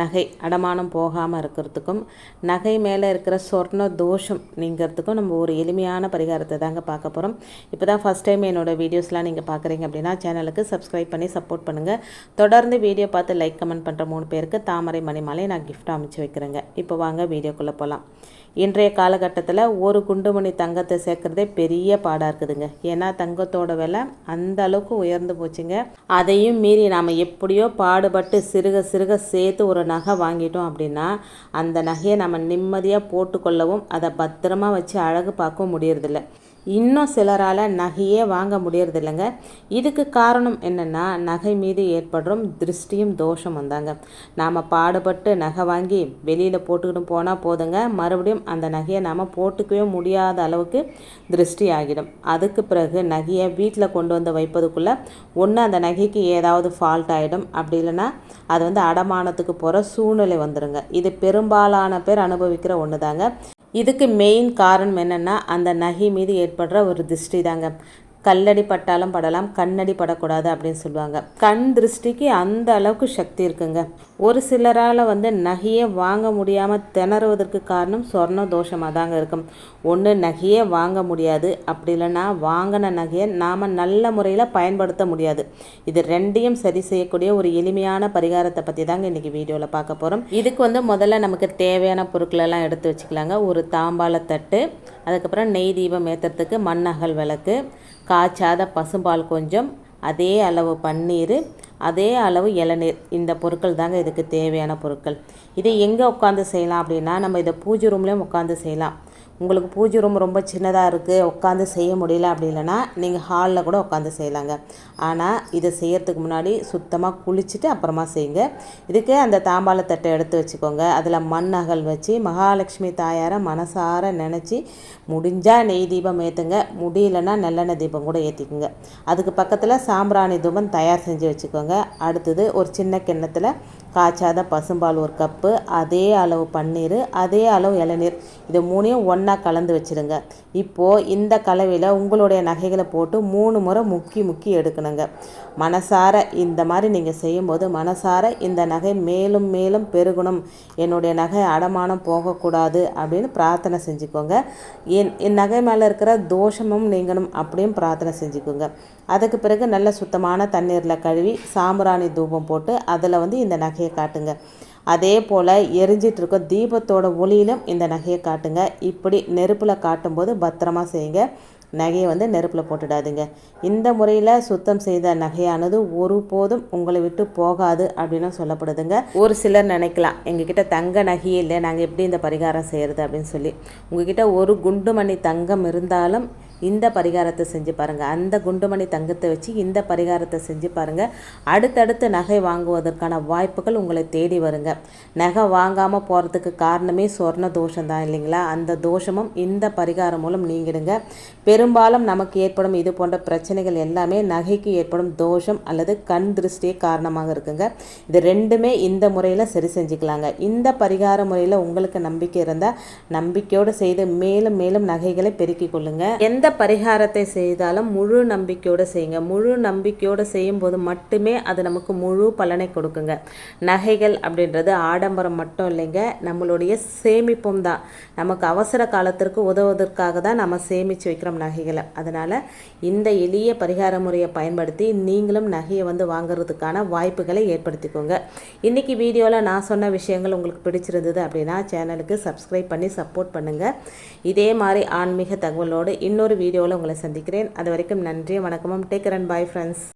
நகை அடமானம் போகாமல் இருக்கிறதுக்கும் நகை மேலே இருக்கிற சொர்ண தோஷம் நீங்கிறதுக்கும் நம்ம ஒரு எளிமையான பரிகாரத்தை தாங்க பார்க்க போகிறோம் இப்போ தான் ஃபஸ்ட் டைம் என்னோடய வீடியோஸ்லாம் நீங்கள் பார்க்குறீங்க அப்படின்னா சேனலுக்கு சப்ஸ்கிரைப் பண்ணி சப்போர்ட் பண்ணுங்கள் தொடர்ந்து வீடியோ பார்த்து லைக் கமெண்ட் பண்ணுற மூணு பேருக்கு தாமரை மணிமாலை நான் கிஃப்ட் அமைச்சு வைக்கிறேங்க. இப்போ வாங்க வீடியோக்குள்ளே போகலாம் இன்றைய காலகட்டத்தில் ஒரு குண்டுமணி தங்கத்தை சேர்க்குறதே பெரிய பாடாக இருக்குதுங்க. ஏன்னா தங்கத்தோட விலை அந்த அளவுக்கு உயர்ந்து போச்சுங்க. அதையும் மீறி நாம் எப்படியோ பாடுபட்டு சிறுக சிறுக சேர்த்து ஒரு நகை வாங்கிட்டோம் அப்படின்னா அந்த நகையை நம்ம நிம்மதியாக போட்டுக்கொள்ளவும் அதை பத்திரமா வச்சு அழகு பார்க்கவும் முடியறதில்ல. இன்னும் சிலரால் நகையே வாங்க முடியறதில்லைங்க. இதுக்கு காரணம் என்னென்னா நகை மீது ஏற்படும் திருஷ்டியும் தோஷம் வந்தாங்க நாம் பாடுபட்டு நகை வாங்கி வெளியில் போட்டுக்கிட்டு போனால் போதுங்க. மறுபடியும் அந்த நகையை நாம் போட்டுக்கவே முடியாத அளவுக்கு திருஷ்டி ஆகிடும். அதுக்கு பிறகு நகையை வீட்டில் கொண்டு வந்து வைப்பதுக்குள்ளே ஒன்று அந்த நகைக்கு ஏதாவது ஃபால்ட் ஆகிடும் அப்படி இல்லைன்னா அது வந்து அடமானத்துக்கு போகிற சூழ்நிலை வந்துடுங்க இது பெரும்பாலான பேர் அனுபவிக்கிற ஒன்று தாங்க இதுக்கு மெயின் காரணம் என்னென்னா அந்த நகை மீது ஏற்படுற ஒரு திருஷ்டி தாங்க கல்லடி பட்டாலும் படலாம் கண்ணடி படக்கூடாது அப்படின்னு சொல்லுவாங்க. கண் திருஷ்டிக்கு அந்த அளவுக்கு சக்தி இருக்குங்க. ஒரு சிலரால் வந்து நகையை வாங்க முடியாமல் திணறுவதற்கு காரணம் சொர்ண தோஷமாக தாங்க இருக்கும். ஒன்று நகையே வாங்க முடியாது. அப்படி இல்லைன்னா வாங்கின நகையை நாம் நல்ல முறையில் பயன்படுத்த முடியாது. இது ரெண்டையும் சரி செய்யக்கூடிய ஒரு எளிமையான பரிகாரத்தை பற்றி தாங்க இன்றைக்கி வீடியோவில் பார்க்க போகிறோம் இதுக்கு வந்து முதல்ல நமக்கு தேவையான பொருட்களெல்லாம் எடுத்து வச்சுக்கலாங்க. ஒரு தாம்பாளத்தட்டு அதுக்கப்புறம் நெய் தீபம் ஏற்றுறதுக்கு மண்ணகல் விளக்கு காய்ச்சாத பசும்பால் கொஞ்சம் அதே அளவு பன்னீர் அதே அளவு இளநீர். இந்த பொருட்கள் தாங்க இதுக்கு தேவையான பொருட்கள். இதை எங்கே உட்காந்து செய்யலாம் அப்படின்னா நம்ம இதை பூஜை ரூம்லேயும் உட்காந்து செய்யலாம். உங்களுக்கு பூஜை ரூம் ரொம்ப சின்னதாக இருக்குது உட்காந்து செய்ய முடியல அப்படி இல்லைன்னா நீங்கள் ஹாலில் கூட உட்காந்து செய்யலாங்க. ஆனால் இதை செய்கிறதுக்கு முன்னாடி சுத்தமாக குளிச்சுட்டு அப்புறமா செய்யுங்க. இதுக்கு அந்த தாம்பாளத்தட்டை எடுத்து வச்சுக்கோங்க. அதில் மண் அகல் வச்சு மகாலட்சுமி தாயாரை மனசார நினச்சி முடிஞ்சால் நெய் தீபம் ஏற்றுங்க முடியலன்னா நல்லெண்ணெய் தீபம் கூட ஏற்றிக்குங்க அதுக்கு பக்கத்தில் சாம்பிராணி தூபம் தயார் செஞ்சு வச்சுக்கோங்க. அடுத்தது ஒரு சின்ன கிண்ணத்தில் காய்ச்சாத பசும்பால் ஒரு கப்பு அதே அளவு பன்னீர் அதே அளவு இளநீர். இது மூணையும் ஒன்றா கலந்து வச்சுருங்க இப்போது இந்த கலவையில் உங்களுடைய நகைகளை போட்டு மூணு முறை முக்கி முக்கி எடுக்கணுங்க. மனசார இந்த மாதிரி நீங்கள் செய்யும்போது மனசார இந்த நகை மேலும் மேலும் பெருகணும். என்னுடைய நகை அடமானம் போகக்கூடாது அப்படின்னு பிரார்த்தனை செஞ்சுக்கோங்க. என் என் நகை மேலே இருக்கிற தோஷமும் நீங்கணும் அப்படியும் பிரார்த்தனை செஞ்சுக்கோங்க. அதுக்கு பிறகு நல்ல சுத்தமான தண்ணீரில் கழுவி சாம்பிராணி தூபம் போட்டு அதில் வந்து இந்த நகை நகையை காட்டுங்க. அதே போல் எரிஞ்சிட்டு இருக்க தீபத்தோட ஒளியிலும் இந்த நகையை காட்டுங்க. இப்படி நெருப்பில் காட்டும்போது பத்திரமா செய்யுங்க. நகையை வந்து நெருப்பில் போட்டுடாதுங்க. இந்த முறையில் சுத்தம் செய்த நகையானது ஒருபோதும் உங்களை விட்டு போகாது அப்படின்னு சொல்லப்படுதுங்க. ஒரு சிலர் நினைக்கலாம் எங்ககிட்ட தங்க நகையே இல்லை நாங்கள் எப்படி இந்த பரிகாரம் செய்கிறது அப்படின்னு சொல்லி. உங்ககிட்ட ஒரு குண்டுமணி தங்கம் இருந்தாலும் இந்த பரிகாரத்தை செஞ்சு பாருங்கள் அந்த குண்டுமணி தங்கத்தை வச்சு இந்த பரிகாரத்தை செஞ்சு பாருங்கள் அடுத்தடுத்து நகை வாங்குவதற்கான வாய்ப்புகள் உங்களை தேடி வருங்க. நகை வாங்காமல் போகிறதுக்கு காரணமே சொர்ண தோஷம் தான் இல்லைங்களா? அந்த தோஷமும் இந்த பரிகாரம் மூலம் நீங்கிடுங்க. பெரும்பாலும் நமக்கு ஏற்படும் இது போன்ற பிரச்சனைகள் எல்லாமே நகைக்கு ஏற்படும் தோஷம் அல்லது கண் திருஷ்டியே காரணமாக இருக்குங்க. இது ரெண்டுமே இந்த முறையில் சரி செஞ்சுக்கலாங்க. இந்த பரிகார முறையில் உங்களுக்கு நம்பிக்கை இருந்தால் நம்பிக்கையோடு செய்து மேலும் மேலும் நகைகளை பெருக்கிக் எந்த எந்த பரிகாரத்தை செய்தாலும் முழு நம்பிக்கையோடு செய்யுங்க. முழு நம்பிக்கையோடு செய்யும்போது மட்டுமே அது நமக்கு முழு பலனை கொடுக்குங்க. நகைகள் அப்படின்றது ஆடம்பரம் மட்டும் இல்லைங்க. நம்மளுடைய சேமிப்பும் தான். நமக்கு அவசர காலத்திற்கு உதவுவதற்காக தான் நம்ம சேமித்து வைக்கிறோம் நகைகளை. அதனால் இந்த எளிய பரிகார முறையை பயன்படுத்தி நீங்களும் நகையை வந்து வாங்குறதுக்கான வாய்ப்புகளை ஏற்படுத்திக்கோங்க. இன்றைக்கி வீடியோவில் நான் சொன்ன விஷயங்கள் உங்களுக்கு பிடிச்சிருந்தது அப்படின்னா சேனலுக்கு சப்ஸ்கிரைப் பண்ணி சப்போர்ட் பண்ணுங்கள் இதே மாதிரி ஆன்மீக தகவலோடு இன்னொரு வீடியோவில் உங்களை சந்திக்கிறேன். அது வரைக்கும் நன்றி வணக்கமும். Take and bye friends